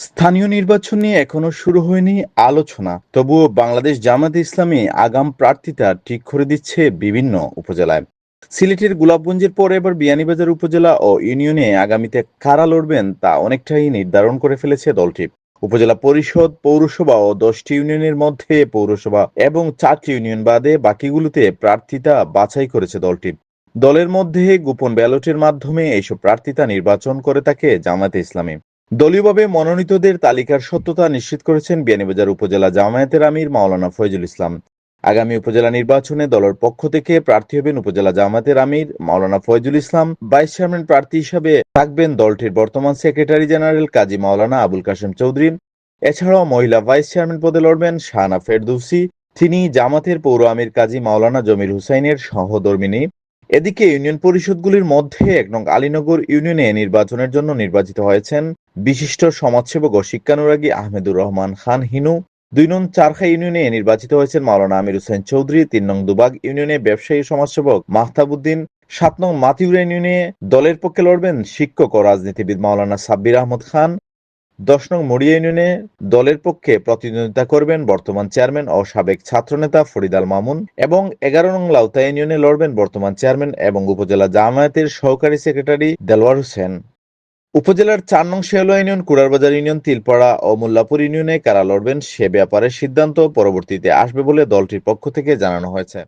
স্থানীয় নির্বাচন নিয়ে এখনও শুরু হয়নি আলোচনা। তবুও বাংলাদেশ জামাত ইসলামী আগাম প্রার্থিতা ঠিক করে দিচ্ছে বিভিন্ন উপজেলায়। সিলেটের গোলাপগঞ্জের পর এবার বিয়ানীবাজার উপজেলা ও ইউনিয়নে আগামীতে কারা লড়বেন তা অনেকটাই নির্ধারণ করে ফেলেছে দলটি। উপজেলা পরিষদ, পৌরসভা ও দশটি ইউনিয়নের মধ্যে পৌরসভা এবং চারটি ইউনিয়ন বাদে বাকিগুলোতে প্রার্থিতা বাছাই করেছে দলটি। দলের মধ্যে গোপন ব্যালটের মাধ্যমে এইসব প্রার্থিতা নির্বাচন করে থাকে জামাতে ইসলামী। দলীয়ভাবে মনোনীতদের তালিকার সত্যতা নিশ্চিত করেছেন বিয়ানীবাজার উপজেলা জামায়াতের আমির মাওলানা ফয়জুল ইসলাম। আগামী উপজেলা নির্বাচনে দলের পক্ষ থেকে প্রার্থী হবেন উপজেলা জামায়াতের আমির মাওলানা ফয়জুল ইসলাম। ভাইস চেয়ারম্যান প্রার্থী হিসাবে থাকবেন দলটির বর্তমান সেক্রেটারি জেনারেল কাজী মাওলানা আবুল কাশেম চৌধুরী। এছাড়াও মহিলা ভাইস চেয়ারম্যান পদে লড়বেন শাহানা ফেরদৌসি। তিনি জামাতের পৌর আমির কাজী মাওলানা জমির হুসাইনের সহধর্মিনী এদিকে ইউনিয়ন পরিষদগুলির মধ্যে এক নং আলীনগর ইউনিয়নে নির্বাচনের জন্য নির্বাচিত হয়েছেন বিশিষ্ট সমাজসেবক ও শিক্ষানুরাগী আহমেদুর রহমান খান হিনু। দুই নং চারখা ইউনিয়নে নির্বাচিত হয়েছেন মাওলানা আমির হোসেন চৌধুরী। তিন নং দুবাগ ইউনিয়নে ব্যবসায়ী সমাজসেবক মাহতাবুদ্দিন। সাত নং মাতিউরা ইউনিয়নে দলের পক্ষে লড়বেন শিক্ষক ও রাজনীতিবিদ মাওলানা সাব্বির আহমদ খান। দশ নং মরিয়া ইউনিয়নে দলের পক্ষে প্রতিদ্বন্দ্বিতা করবেন বর্তমান চেয়ারম্যান ও সাবেক ছাত্রনেতা ফরিদ আল মামুন এবং এগারো নং লাউতা ইউনিয়নে লড়বেন বর্তমান চেয়ারম্যান এবং উপজেলা জামায়াতের সহকারী সেক্রেটারি দেলওয়ার হোসেন। উপজেলার চার নং শেওলা ইউনিয়ন, কুড়ারবাজার ইউনিয়ন, তিলপাড়া ও মোল্লাপুর ইউনিয়নে কারা লড়বেন সে ব্যাপারে সিদ্ধান্ত পরবর্তীতে আসবে বলে দলটির পক্ষ থেকে জানানো হয়েছে।